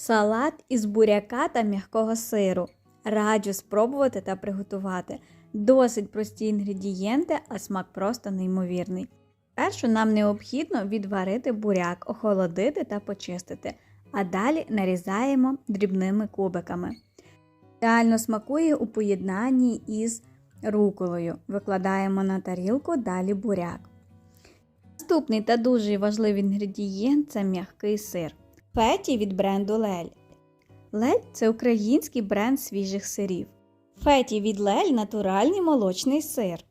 Салат із буряка та м'якого сиру. Раджу спробувати та приготувати. Досить прості інгредієнти, а смак просто неймовірний. Першу нам необхідно відварити буряк, охолодити та почистити, а далі нарізаємо дрібними кубиками. Ідеально смакує у поєднанні із руколою. Викладаємо на тарілку далі буряк. Наступний та дуже важливий інгредієнт це м'який сир. Феті від бренду Лель. Лель це український бренд свіжих сирів. Феті від Лель натуральний молочний сир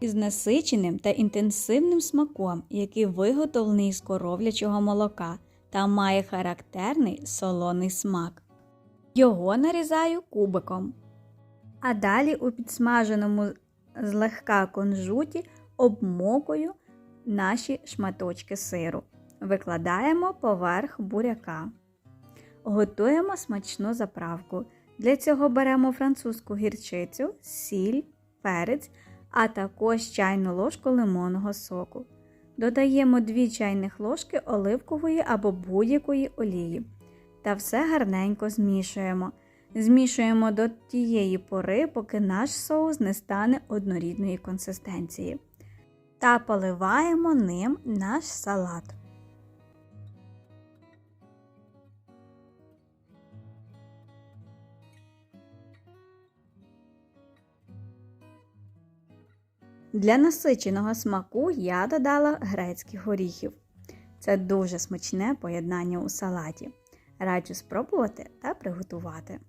із насиченим та інтенсивним смаком, який виготовлений з коров'ячого молока та має характерний солоний смак. Його нарізаю кубиком. А далі у підсмаженому злегка кунжуті обмокую наші шматочки сиру. Викладаємо поверх буряка. Готуємо смачну заправку. Для цього беремо французьку гірчицю, сіль, перець, а також чайну ложку лимонного соку. Додаємо 2 чайних ложки оливкової або будь-якої олії. Та все гарненько змішуємо. Змішуємо до тієї пори, поки наш соус не стане однорідної консистенції. Та поливаємо ним наш салат. Для насиченого смаку я додала грецьких горіхів. Це дуже смачне поєднання у салаті. Раджу спробувати та приготувати.